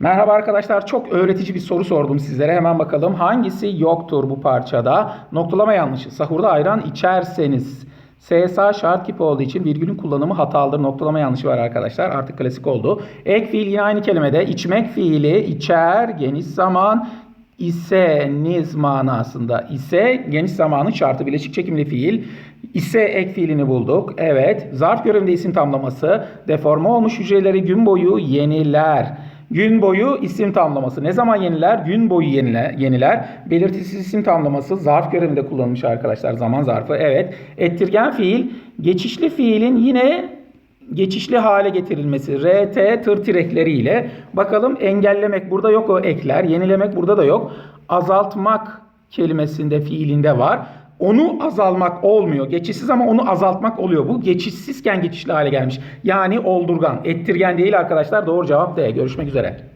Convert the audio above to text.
Merhaba arkadaşlar. Çok öğretici bir soru sordum sizlere. Hemen bakalım. Hangisi yoktur bu parçada? Noktalama yanlışı. Sahurda ayran içerseniz. SSA şart kipi olduğu için virgülün kullanımı hatalıdır. Noktalama yanlışı var arkadaşlar. Artık klasik oldu. Ek fiil yine aynı kelimede. İçmek fiili içer geniş zaman iseniz manasında ise geniş zamanın şartı bileşik çekimli fiil ise ek fiilini bulduk. Evet. Zarf görevinde isim tamlaması deforme olmuş hücreleri gün boyu yeniler. Gün boyu isim tamlaması. Ne zaman yeniler? Gün boyu yenile, yeniler. Belirtisiz isim tamlaması zarf görevinde kullanılmış arkadaşlar. Zaman zarfı. Evet. Ettirgen fiil geçişli fiilin yine geçişli hale getirilmesi. RT tır tirekleriyle. Bakalım engellemek burada yok o ekler. Yenilemek burada da yok. Azaltmak kelimesinde fiilinde var. Onu azalmak olmuyor. Geçişsiz ama onu azaltmak oluyor. Bu geçişsizken geçişli hale gelmiş. Yani oldurgan. Ettirgen değil arkadaşlar. Doğru cevap D. Görüşmek üzere.